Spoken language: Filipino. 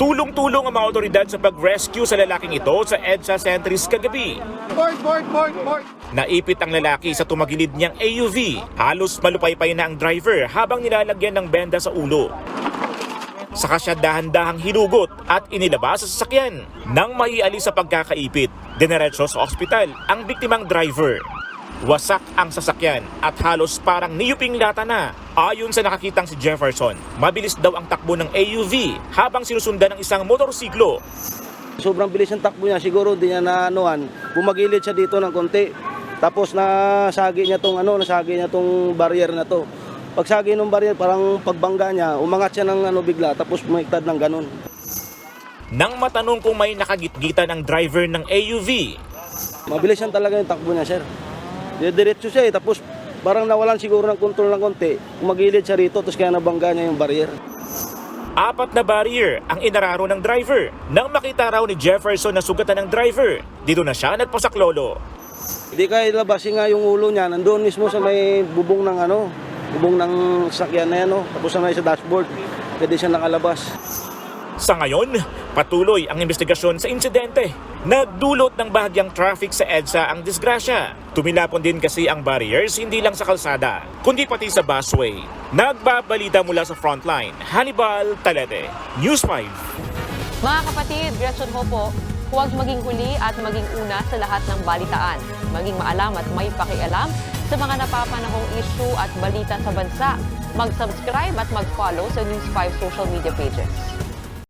Tulong-tulong ang mga otoridad sa pag-rescue sa lalaking ito sa EDSA Centris kagabi. Board, board, board, board. Naipit ang lalaki sa tumagilid niyang AUV. Halos malupaypay na ang driver habang nilalagyan ng benda sa ulo. Saka siya dahan-dahang hinugot at inilabas sa sasakyan. Nang maialis sa pagkakaipit, dinerecho sa ospital ang biktimang driver. Wasak ang sasakyan at halos parang niyuping lata na. Ayon sa nakakitang si Jefferson, mabilis daw ang takbo ng AUV habang sinusundan ng isang motorsiklo. Sobrang bilis ng takbo niya, siguro di niya na anuhan. Bumagilid siya dito ng konti. Tapos nasagi niya tong ano, nasagi niya tong barrier na to. Pagsagi ng barrier, parang pagbangga niya, umangat siya ng ano bigla, tapos bumiktad ng ganun. Nang matanong kung may nakagitgitan ng driver ng AUV, Mabilis yan talaga yung takbo niya, sir. Diretso siya eh, tapos parang nawalan siguro ng kontrol ng konti. Umagilid siya rito, tapos kaya nabangga niya yung barrier. apat na barrier ang inararo ng driver. Nang makita raw ni Jefferson na sugatan ng driver, dito na siya nagpasaklolo. Hindi kaya labasin nga yung ulo niya, nandoon mismo sa may bubong ng ano, bubong ng sakyan na yan, no? tapos sa may sa dashboard. Pwede siya nakalabas. Sa ngayon, patuloy ang investigasyon sa insidente. Nagdulot ng bahagyang traffic sa EDSA ang disgrasya. Tumilapon din kasi ang barriers hindi lang sa kalsada, kundi pati sa busway. Nagbabalita mula sa frontline, Hannibal Talete, News 5. Mga kapatid, Gretchen ho po, huwag maging huli at maging una sa lahat ng balitaan. Maging maalam at may pakialam sa mga napapanahong issue at balita sa bansa. Mag-subscribe at mag-follow sa News 5 social media pages.